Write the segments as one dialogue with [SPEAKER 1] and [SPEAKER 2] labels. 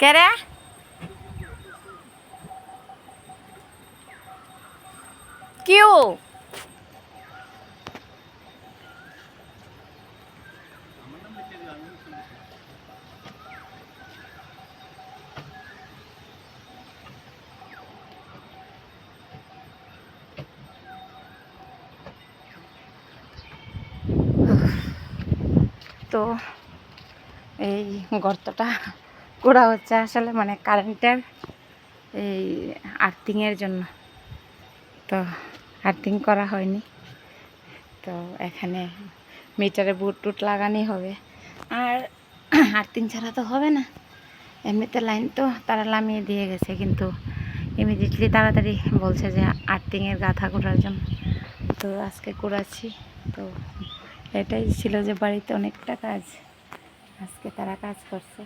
[SPEAKER 1] কে রে কিউ? তো এই গর্তটা করা হচ্ছে আসলে মানে কারেন্টের এই আর্থিংয়ের জন্য। তো আর্থিং করা হয়নি। তো এখানে মিটারে বুট টুট লাগানি হবে। আর আর্থিং ছাড়া তো হবে না। এমনিতে লাইন তো তারা লামিয়ে দিয়ে গেছে, কিন্তু ইমিডিয়েটলি তাড়াতাড়ি বলছে যে আর্থিংয়ের গাথা করার জন্য। তো আজকে করাচ্ছি তো এটাই ছিল যে বাড়িতে অনেকটা কাজ। আজকে তারা কাজ করছে।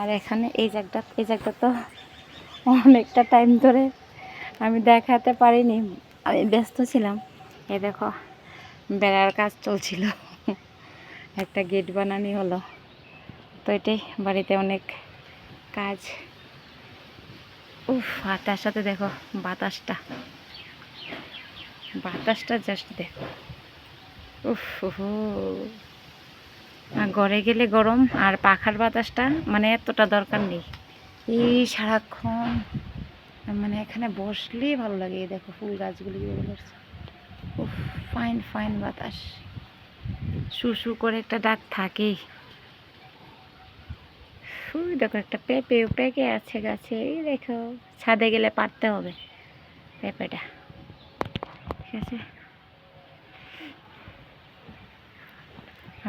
[SPEAKER 1] আর এখানে এই জায়গাটা এই জায়গাটা তো অনেকটা টাইম ধরে আমি দেখাতে পারিনি। আমি ব্যস্ত ছিলাম। এই দেখো, বেড়ার কাজ চলছিল। একটা গেট বানানি হলো। তো এটাই বাড়িতে অনেক কাজ। উফ আর তার সাথে দেখো, বাতাসটা। বাতাসটা জাস্ট দেখো। উফ ঘরে গেলে গরম আর পাখার বাতাসটা মানে এতটা দরকার নেই। এই সারাক্ষণ মানে এখানে বসলেই ভালো লাগে দেখো ফুল গাছগুলি ফাইন ফাইন বাতাস। শু করে একটা ডাক থাকেই দেখো একটা পেঁপে পেকে আছে গাছে, এই দেখো, ছাদে গেলে পারতে হবে। পেঁপেটা, ঠিক আছে?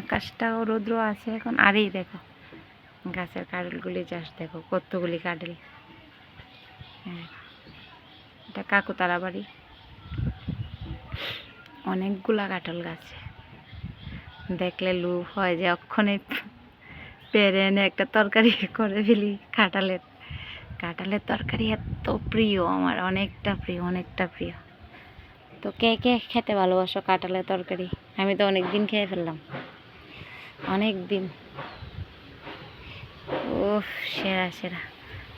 [SPEAKER 1] আকাশটাও রৌদ্র আছে এখন। আরেই দেখো, গাছের কাডলগুলি চাষ দেখো, কতগুলি কাডল। হ্যাঁ এটা কাকুতারা বাড়ি। অনেকগুলা কাটল গাছ। দেখলে লুভ হয় যে অক্ষণে পেরে এনে একটা তরকারি করে ফেলি কাঁঠালের। কাঁঠালের তরকারি এত প্রিয় আমার, অনেকটা প্রিয় অনেকটা প্রিয়। তো কে কে খেতে ভালোবাসো কাঁঠালের তরকারি? আমি তো অনেক দিন খেয়ে ফেললাম। অনেক দিন ও সেরা সেরা।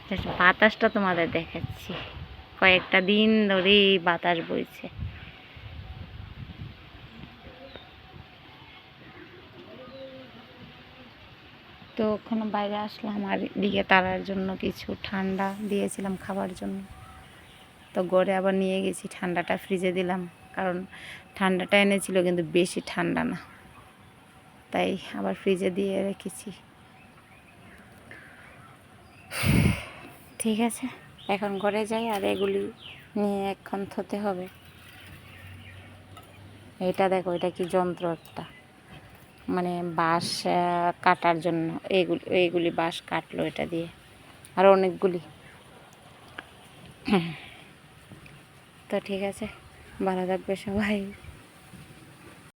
[SPEAKER 1] Just বাতাসটা তোমাদের দেখাচ্ছি। কয়েকটা দিন ধরেই বাতাস বইছে। তো ওখানে বাইরে আসলাম আর দিকে তারার জন্য কিছু ঠান্ডা দিয়েছিলাম খাবার জন্য। তো গড়ে আবার নিয়ে গেছি, ঠান্ডাটা ফ্রিজে দিলাম। কারণ ঠান্ডাটা এনেছিল কিন্তু বেশি ঠান্ডা না। তাই আবার ফ্রিজে দিয়ে রেখেছি। ঠিক আছে, এখন ঘরে যাই আর এগুলি নিয়ে এখন থতে হবে। এটা দেখো, এটা কি যন্ত্র একটা। মানে বাঁশ কাটার জন্য এগুলি এইগুলি বাঁশ কাটলো এটা দিয়ে। আর অনেকগুলি। তো ঠিক আছে, ভালো থাকবে সবাই।